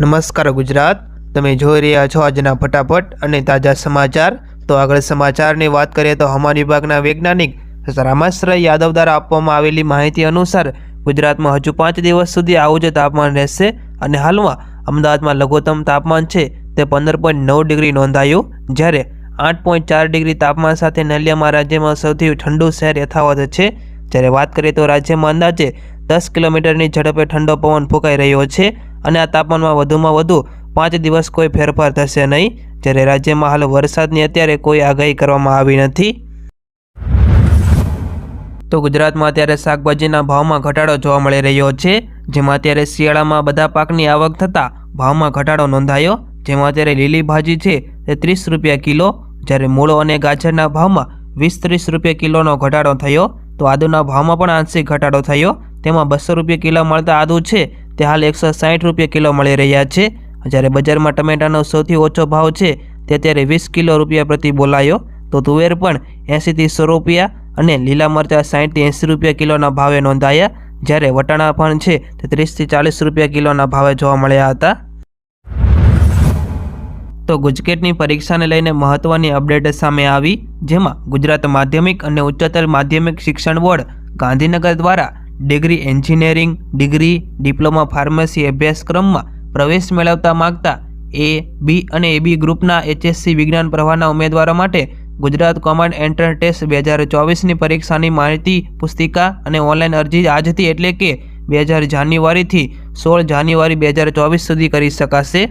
નમસ્કાર ગુજરાત, તમે જોઈ રહ્યા છો આજના ફટાફટ અને તાજા સમાચાર. તો આગળ સમાચારની વાત કરીએ તો હવામાન વિભાગના વૈજ્ઞાનિક રામાશ્રય યાદવ દ્વારા આપવામાં આવેલી માહિતી અનુસાર ગુજરાતમાં હજુ પાંચ દિવસ સુધી આવું જ તાપમાન રહેશે અને હાલમાં અમદાવાદમાં લઘુત્તમ તાપમાન છે તે પંદર પોઈન્ટ નવ ડિગ્રી નોંધાયું. જ્યારે આઠ પોઈન્ટ ચાર ડિગ્રી તાપમાન સાથે નલિયામાં રાજ્યમાં સૌથી ઠંડુ શહેર યથાવત છે. જ્યારે વાત કરીએ તો રાજ્યમાં અંદાજે દસ કિલોમીટરની ઝડપે ઠંડો પવન ફૂંકાઈ રહ્યો છે અને આ તાપમાનમાં વધુમાં વધુ પાંચ દિવસ કોઈ ફેરફાર થશે નહીં, જ્યારે રાજ્યમાં હાલ વરસાદની અત્યારે કોઈ આગાહી કરવામાં આવી નથી. તો ગુજરાતમાં અત્યારે શાકભાજીના ભાવમાં ઘટાડો જોવા મળી રહ્યો છે, જેમાં અત્યારે શિયાળામાં બધા પાકની આવક થતાં ભાવમાં ઘટાડો નોંધાયો, જેમાં અત્યારે લીલી ભાજી છે તે ત્રીસ રૂપિયા કિલો, જ્યારે મૂળો અને ગાજરના ભાવમાં વીસ ત્રીસ રૂપિયા કિલોનો ઘટાડો થયો, તો આદુના ભાવમાં પણ આંશિક ઘટાડો થયો તેમાં બસો રૂપિયા કિલો મળતા આદુ છે. તે હાલ એકસો સાઠ રૂપિયા કિલો મળી રહ્યા છે. જ્યારે બજારમાં ટમેટાનો સૌથી ઓછો ભાવ છે, તે અત્યારે વીસ કિલો રૂપિયા પ્રતિ બોલાયો. તો તુવેર પણ એંશીથી સો રૂપિયા અને લીલા મરચાં સાઠથી એંસી રૂપિયા કિલોના ભાવે નોંધાયા. જ્યારે વટાણા પણ છે, તે ત્રીસથી ચાલીસ રૂપિયા કિલોના ભાવે જોવા મળ્યા હતા. તો ગુજકેટની પરીક્ષાને લઈને મહત્વની અપડેટ સામે આવી, જેમાં ગુજરાત માધ્યમિક અને ઉચ્ચતર માધ્યમિક શિક્ષણ બોર્ડ ગાંધીનગર દ્વારા degree engineering, degree diploma pharmacy અભ્યાસક્રમમાં પ્રવેશ મેળવતા માગતા એ, બી અને એબી ગ્રુપના એચએસસી વિજ્ઞાન પ્રવાહના ઉમેદવારો માટે ગુજરાત કોમન એન્ટ્રન્સ ટેસ્ટ બે હજાર ચોવીસની પરીક્ષાની માહિતી, પુસ્તિકા અને ઓનલાઈન અરજી આજથી એટલે કે બે હજાર જાન્યુઆરીથી સોળ જાન્યુઆરી બે હજાર ચોવીસ સુધી કરી શકાશે.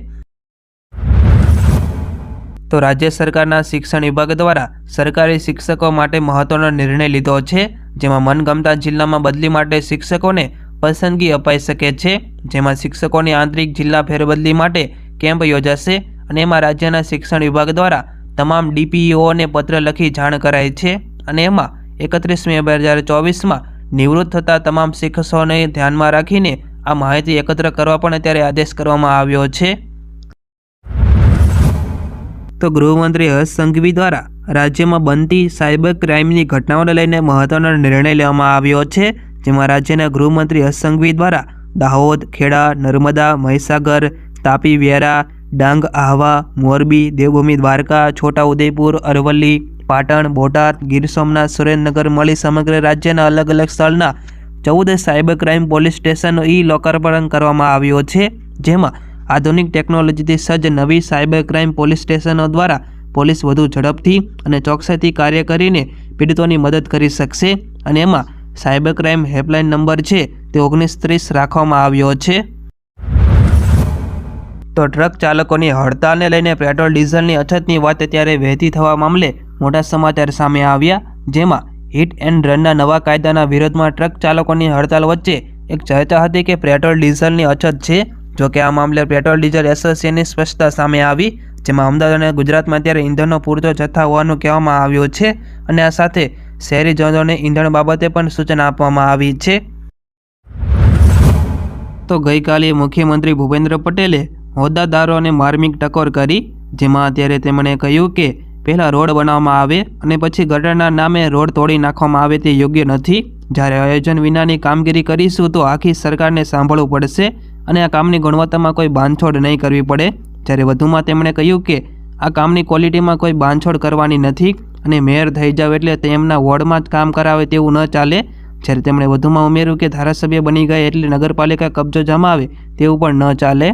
તો રાજ્ય સરકારના શિક્ષણ વિભાગ દ્વારા સરકારી શિક્ષકો માટે મહત્વનો નિર્ણય લીધો છે, જેમાં મનગમતા જિલ્લામાં બદલી માટે શિક્ષકોને પસંદગી અપાઈ શકે છે, જેમાં શિક્ષકોની આંતરિક જિલ્લા ફેરબદલી માટે કેમ્પ યોજાશે અને એમાં રાજ્યના શિક્ષણ વિભાગ દ્વારા તમામ ડીપીઈઓને પત્ર લખી જાણ કરાઈ છે અને એમાં એકત્રીસ મે બે હજાર ચોવીસમાં નિવૃત્ત થતા તમામ શિક્ષકોને ધ્યાનમાં રાખીને આ માહિતી એકત્ર કરવા પણ અત્યારે આદેશ કરવામાં આવ્યો છે. તો ગૃહમંત્રી હર્ષ સંઘવી દ્વારા રાજ્યમાં બનતી સાયબર ક્રાઇમની ઘટનાઓને લઈને મહત્વનો નિર્ણય લેવામાં આવ્યો છે, જેમાં રાજ્યના ગૃહમંત્રી હર્ષ સંઘવી દ્વારા દાહોદ, ખેડા, નર્મદા, મહીસાગર, તાપી, વ્યારા, ડાંગ, આહવા, મોરબી, દેવભૂમિ, દ્વારકા, છોટાઉદેપુર, અરવલ્લી, પાટણ, બોટાદ, ગીર સોમનાથ, સુરેન્દ્રનગર મળી સમગ્ર રાજ્યના અલગ અલગ સ્થળના ચૌદ સાયબર ક્રાઇમ પોલીસ સ્ટેશનનો ઈ લોકાર્પણ કરવામાં આવ્યો છે, જેમાં આધુનિક ટેકનોલોજીથી સજ્જ નવી સાયબર ક્રાઇમ પોલીસ સ્ટેશનો દ્વારા પોલીસ વધુ ઝડપથી અને ચોકસાઈથી કાર્ય કરીને પીડિતોની મદદ કરી શકશે અને એમાં સાયબર ક્રાઇમ હેલ્પલાઇન નંબર છે તે ઓગણીસ ત્રીસ રાખવામાં આવ્યો છે. તો ટ્રક ચાલકોની હડતાલને લઈને પેટ્રોલ ડીઝલની અછતની વાત અત્યારે વહેતી થવા મામલે મોટા સમાચાર સામે આવ્યા, જેમાં હિટ એન્ડ રનના નવા કાયદાના વિરોધમાં ટ્રક ચાલકોની હડતાલ વચ્ચે એક ચર્ચા હતી કે પેટ્રોલ ડીઝલની અછત છે જોકે આ મામલે પેટ્રોલ, ડીઝલ, એસોસિએશનની સ્પષ્ટતા સામે આવી, જેમાં અમદાવાદ અને ગુજરાતમાં અત્યારે ઈંધણનો પૂરતો જથ્થા હોવાનું કહેવામાં આવ્યું છે અને આ સાથે શહેરીજનોને ઈંધણ બાબતે પણ સૂચના આપવામાં આવી છે. તો ગઈકાલે મુખ્યમંત્રી ભૂપેન્દ્ર પટેલે હોદ્દાદારોને માર્મિક ટકોર કરી, જેમાં અત્યારે તેમણે કહ્યું કે પહેલાં રોડ બનાવવામાં આવે અને પછી ગટરના નામે રોડ તોડી નાખવામાં આવે તે યોગ્ય નથી. જ્યારે આયોજન વિનાની કામગીરી કરીશું તો આખી સરકારને સાંભળવું પડશે અને આ કામની ગુણવત્તામાં કોઈ બાંધછોડ નહીં કરવી પડે. જ્યારે વધુમાં તેમણે કહ્યું કે, આ કામની ક્વોલિટીમાં કોઈ બાંધછોડ કરવાની નથી અને મેયર થઈ જાવ એટલે તેમના વોર્ડમાં જ કામ કરાવે તેવું ન ચાલે. જ્યારે તેમણે વધુમાં ઉમેર્યું કે ધારાસભ્ય બની ગયા એટલે નગરપાલિકા કબજો જમાવે તેવું પણ ન ચાલે.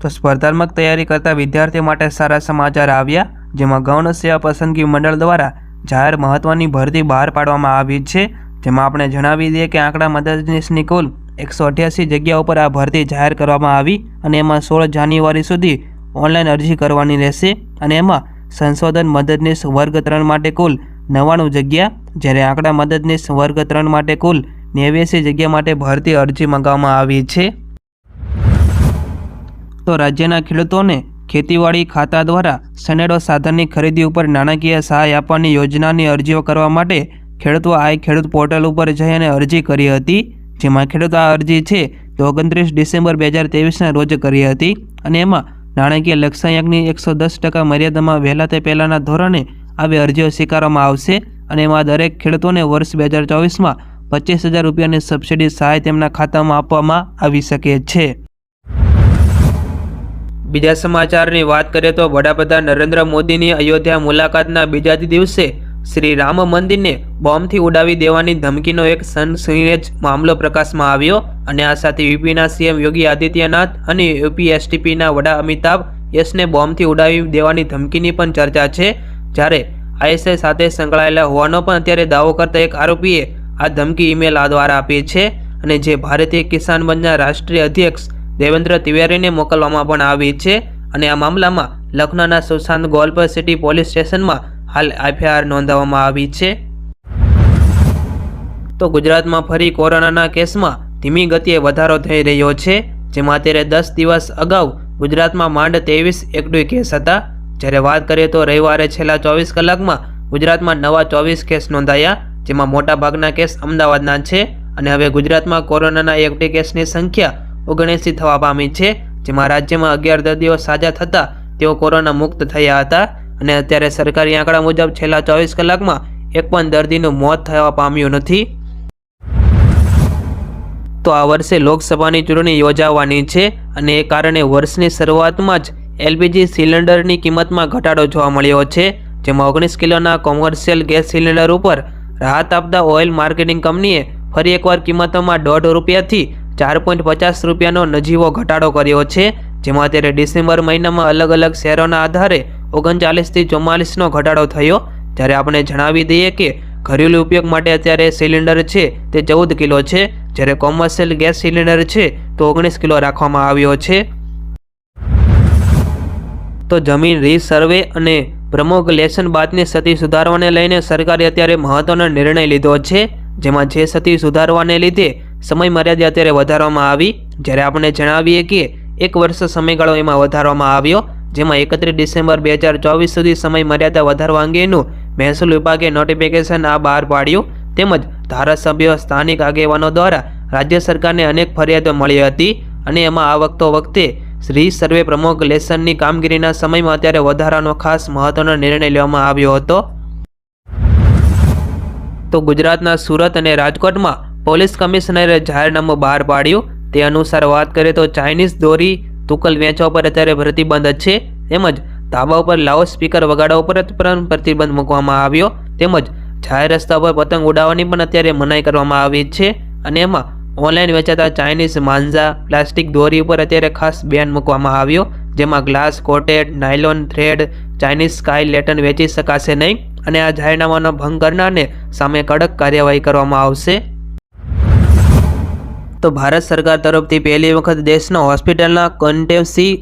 તો સ્પર્ધાત્મક તૈયારી કરતા વિદ્યાર્થીઓ માટે સારા સમાચાર આવ્યા, જેમાં ગૌણ સેવા પસંદગી મંડળ દ્વારા જાહેર મહત્વની ભરતી બહાર પાડવામાં આવી છે. જેમાં આપણે જણાવી દઈએ કે આંકડા મદદનીશની કુલ એકસો અઠ્યાસી જગ્યા ઉપર આ ભરતી જાહેર કરવામાં આવી અને એમાં સોળ જાન્યુઆરી સુધી ઓનલાઈન અરજી કરવાની રહેશે અને એમાં સંશોધન મદદનીશ વર્ગ ત્રણ માટે કુલ નવ્વાણું જગ્યા, જ્યારે આંકડા મદદનીશ વર્ગ ત્રણ માટે કુલ નેવ્યાસી જગ્યા માટે ભરતી અરજી મંગાવવામાં આવી છે. તો રાજ્યના ખેડૂતોને ખેતીવાડી ખાતા દ્વારા સનેડો સાધનની ખરીદી ઉપર નાણાકીય સહાય આપવાની યોજનાની અરજીઓ કરવા માટે ખેડૂતો આઈ ખેડૂત પોર્ટલ ઉપર જઈ અને અરજી કરી હતી. જેમાં ખેડૂત આ અરજી છે તો ઓગણત્રીસ ડિસેમ્બર બે હજાર ત્રેવીસના રોજ કરી હતી અને એમાં નાણાકીય લક્ષ્યાંકની એકસો દસ ટકા મર્યાદામાં વહેલા તે પહેલાંના ધોરણે આવી અરજીઓ સ્વીકારવામાં આવશે અને એમાં દરેક ખેડૂતોને વર્ષ બે હજાર ચોવીસમાં પચીસ હજાર રૂપિયાની સબસિડી સહાય તેમના ખાતામાં આપવામાં આવી શકે છે. બીજા સમાચારની વાત કરીએ તો વડાપ્રધાન નરેન્દ્ર મોદીની અયોધ્યા મુલાકાતના બીજા જ દિવસે શ્રી રામ મંદિરને બોમ્બથી ઉડાવી દેવાની ધમકીનો એક સનસનીજ મામલો પ્રકાશમાં આવ્યો અને આ સાથે યુપીના સીએમ યોગી આદિત્યનાથ અને યુપી એસટીપીના વડા અમિતાભ યશને બોમ્બથી ઉડાવી દેવાની ધમકીની પણ ચર્ચા છે. જ્યારે આઈએસઆઈ સાથે સંકળાયેલા હોવાનો પણ અત્યારે દાવો કરતા એક આરોપીએ આ ધમકી ઈમેલ આ દ્વારા આપી છે અને જે ભારતીય કિસાન બંધના રાષ્ટ્રીય અધ્યક્ષ દેવેન્દ્ર તિવારીને મોકલવામાં પણ આવી છે અને આ મામલામાં લખનૌના સુશાંત ગોલપર સિટી પોલીસ સ્ટેશનમાં હાલ એફઆઈઆર નોંધાવવામાં આવી છે. તો ગુજરાતમાં ફરી કોરોનાના કેસમાં ધીમી ગતિએ વધારો થઈ રહ્યો છે, જેમાં અત્યારે દસ દિવસ અગાઉ ગુજરાતમાં માંડ ત્રેવીસ એક્ટિવ કેસ હતા. જ્યારે વાત કરીએ તો રવિવારે છેલ્લા ચોવીસ કલાકમાં ગુજરાતમાં નવા ચોવીસ કેસ નોંધાયા, જેમાં મોટાભાગના કેસ અમદાવાદના છે અને હવે ગુજરાતમાં કોરોનાના એકટી કેસની સંખ્યા ઓગણએંસી થવા પામી છે, જેમાં રાજ્યમાં અગિયાર દર્દીઓ સાજા થતાં તેઓ કોરોના મુક્ત થયા હતા. અને અત્યારે સરકારી આંકડા મુજબ છેલ્લા ચોવીસ કલાકમાં એક પણ દર્દીનું મોત થવા પામ્યું નથી. તો આ વર્ષે લોકસભાની ચૂંટણી યોજાવાની છે અને એ કારણે વર્ષની શરૂઆતમાં જ એલપીજી સિલિન્ડરની કિંમતમાં ઘટાડો જોવા મળ્યો છે, જેમાં ઓગણીસ કિલોના કોમર્શિયલ ગેસ સિલિન્ડર ઉપર રાહત આપતા ઓઇલ માર્કેટિંગ કંપનીએ ફરી એકવાર કિંમતોમાં દોઢ રૂપિયાથી ચાર પોઈન્ટ પચાસ રૂપિયાનો નજીવો ઘટાડો કર્યો છે, જેમાં અત્યારે ડિસેમ્બર મહિનામાં અલગ અલગ શહેરોના આધારે ઓગણચાલીસથી ચુમ્માલીસનો ઘટાડો થયો. જ્યારે આપણે જણાવી દઈએ કે ઘરેલું ઉપયોગ માટે અત્યારે સિલિન્ડર છે તે ચૌદ કિલો છે. જ્યારે કોમર્શિયલ ગેસ સિલિન્ડર છે તો ઓગણીસ કિલો રાખવામાં આવ્યો છે. તો જમીન રીસર્વે અને પ્રમુખ લેશન બાદની સતી સુધારવાને લઈને સરકારે અત્યારે મહત્વનો નિર્ણય લીધો છે. જેમાં જે સતી સુધારવાને લીધે સમય મર્યાદા અત્યારે વધારવામાં આવી. જ્યારે આપણે જણાવીએ કે એક વર્ષ સમયગાળો એમાં વધારવામાં આવ્યો. જેમાં એકત્રીસ ડિસેમ્બર બે હજાર ચોવીસ સુધી સમય મર્યાદા વધારવા અંગેનું મહેસૂલ વિભાગે નોટિફિકેશન આ બહાર પાડ્યું. તેમજ ધારાસભ્યો, સ્થાનિક આગેવાનો દ્વારા રાજ્ય સરકારને અનેક ફરિયાદો મળી હતી અને એમાં આ વખતો વખતે શ્રી સર્વે પ્રમુખ લેસનની કામગીરીના સમયમાં અત્યારે વધારાનો ખાસ મહત્વનો નિર્ણય લેવામાં આવ્યો હતો. તો ગુજરાતના સુરત અને રાજકોટમાં પોલીસ કમિશનરે જાહેરનામું બહાર પાડ્યું. તે અનુસાર વાત કરીએ તો ચાઇનીઝ દોરી તુકલ વેચવા પર અત્યારે પ્રતિબંધ છે. તેમજ ધાબા ઉપર લાઉડ સ્પીકર વગાડવા ઉપર પણ પ્રતિબંધ મૂકવામાં આવ્યો. તેમજ જાહેર રસ્તા પર પતંગ ઉડાવવાની પણ અત્યારે મનાઈ કરવામાં આવી છે. અને એમાં ઓનલાઈન વેચાતા ચાઇનીઝ માંઝા, પ્લાસ્ટિક દોરી ઉપર અત્યારે ખાસ બેન મૂકવામાં આવ્યો. જેમાં glass, coated, nylon, thread, Chinese, sky lantern વેચી શકાશે નહીં. અને આ જાહેરનામાનો ભંગ કરનારને સામે કડક કાર્યવાહી કરવામાં આવશે. તો ભારત સરકાર તરફથી પહેલી વખત દેશના હોસ્પિટલના કન્ટેન્સી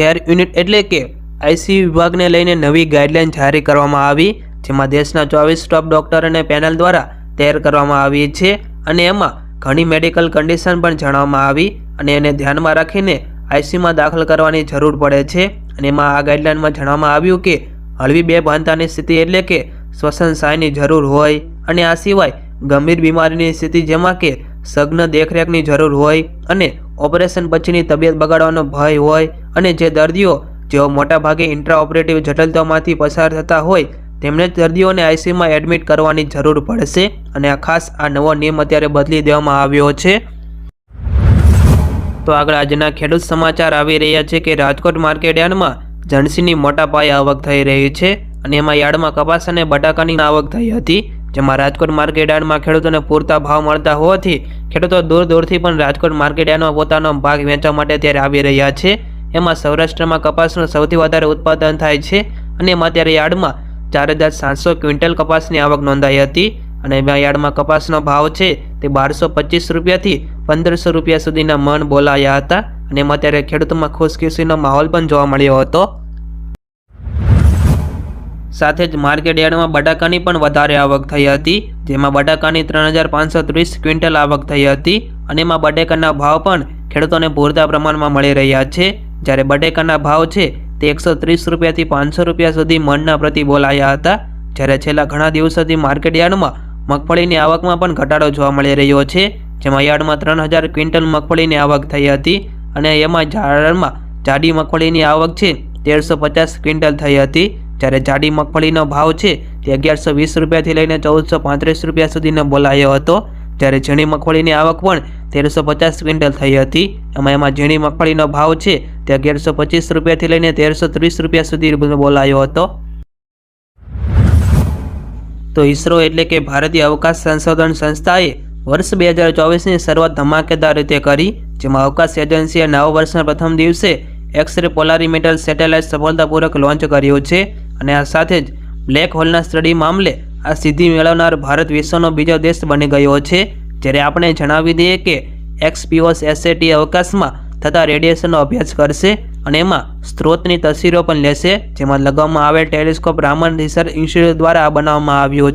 એર યુનિટ એટલે કે આઈસી વિભાગને લઈને નવી ગાઈડલાઇન જારી કરવામાં આવી, જેમાં દેશના ચોવીસ ટોપ ડોક્ટર અને પેનલ દ્વારા તૈયાર કરવામાં આવી છે અને એમાં ઘણી મેડિકલ કન્ડિશન પણ જણાવવામાં આવી અને એને ધ્યાનમાં રાખીને આઈસીયુમાં દાખલ કરવાની જરૂર પડે છે. અને એમાં આ ગાઈડલાઇનમાં જણાવવામાં આવ્યું કે હળવી બે ભાનતાની સ્થિતિ એટલે કે શ્વસન સહાયની જરૂર હોય અને આ સિવાય ગંભીર બીમારીની સ્થિતિ જેમાં કે સઘન દેખરેખની જરૂર હોય અને ઓપરેશન પછીની તબિયત બગાડવાનો ભય હોય અને જે દર્દીઓ જેઓ મોટાભાગે ઇન્ટ્રા ઓપરેટિવ જટિલતાઓમાંથી પસાર થતા હોય તેમણે જ દર્દીઓને આઈસીયુમાં એડમિટ કરવાની જરૂર પડશે અને આ ખાસ આ નવો નિયમ અત્યારે બદલી દેવામાં આવ્યો છે. તો આગળ આજના ખેડૂત સમાચાર આવી રહ્યા છે કે રાજકોટ માર્કેટ યાર્ડમાં જણસીની મોટા પાયે આવક થઈ રહી છે અને એમાં યાર્ડમાં કપાસ અને બટાકાની આવક થઈ હતી. જેમાં રાજકોટ માર્કેટ ખેડૂતોને પૂરતા ભાવ મળતા હોવાથી ખેડૂતો દૂર દૂરથી પણ રાજકોટ માર્કેટ પોતાનો ભાગ વેચવા માટે ત્યારે આવી રહ્યા છે. એમાં સૌરાષ્ટ્રમાં કપાસનું સૌથી વધારે ઉત્પાદન થાય છે અને એમાં અત્યારે યાર્ડમાં ચાર હજાર સાતસો ક્વિન્ટલ કપાસની આવક નોંધાઈ હતી અને એમાં યાર્ડમાં કપાસનો ભાવ છે તે બારસો પચીસ રૂપિયાથી પંદરસો રૂપિયા સુધીના મન બોલાયા હતા અને એમાં અત્યારે ખેડૂતોમાં ખુશખુશીનો માહોલ પણ જોવા મળ્યો હતો. સાથે જ માર્કેટ યાર્ડમાં બટાકાની પણ વધારે આવક થઈ હતી, જેમાં બટાકાની ત્રણ હજાર પાંચસો ત્રીસ ક્વિન્ટલ આવક થઈ હતી અને એમાં બટેકાના ભાવ પણ ખેડૂતોને પૂરતા પ્રમાણમાં મળી રહ્યા છે. જ્યારે બટેકાના ભાવ છે તે એકસો ત્રીસ રૂપિયાથી પાંચસો રૂપિયા સુધી મનના પ્રતિ બોલાયા હતા. જ્યારે છેલ્લા ઘણા દિવસોથી માર્કેટ યાર્ડમાં મગફળીની આવકમાં પણ ઘટાડો જોવા મળી રહ્યો છે, જેમાં યાર્ડમાં ત્રણ હજાર ક્વિન્ટલ મગફળીની આવક થઈ હતી અને એમાં ઝાડમાં જાડી મગફળીની આવક છે તેરસો પચાસ ક્વિન્ટલ થઈ હતી. જ્યારે જાડી મગફળીનો ભાવ છે તે અગિયારસો વીસ રૂપિયાથી લઈને ચૌદસો પાંત્રીસ રૂપિયા સુધીનો બોલાયો હતો. જ્યારે ઝીણી મગફળીની આવક પણ તેરસો પચાસ ક્વિન્ટલ થઈ હતી. એમાં એમાં ઝીણી મગફળીનો ભાવ છે તે અગિયારસો પચીસ રૂપિયાથી લઈને તેરસો ત્રીસ રૂપિયા સુધી બોલાયો હતો. તો ઇસરો એટલે કે ભારતીય અવકાશ સંશોધન સંસ્થાએ વર્ષ બે હજાર ચોવીસની શરૂઆત ધમાકેદાર રીતે કરી, જેમાં અવકાશ એજન્સીએ નવા વર્ષના પ્રથમ દિવસે એક્સરે પોલારીમીટર સેટેલાઇટ સફળતાપૂર્વક લોન્ચ કર્યું છે. અને આ સાથે જ બ્લેક હોલના સ્ટડી મામલે આ સિદ્ધિ મેળવનાર ભારત વિશ્વનો બીજો દેશ બની ગયો છે. જ્યારે આપણે જણાવી દઈએ કે એક્સપીઓસ એસએટી અવકાશમાં થતા રેડિયેશનનો અભ્યાસ કરશે અને એમાં સ્ત્રોતની તસવીરો પણ લેશે, જેમાં લગાવવામાં આવેલ ટેલિસ્કોપ રામન રિસર્ચ ઇન્સ્ટિટ્યૂટ દ્વારા બનાવવામાં આવ્યો છે.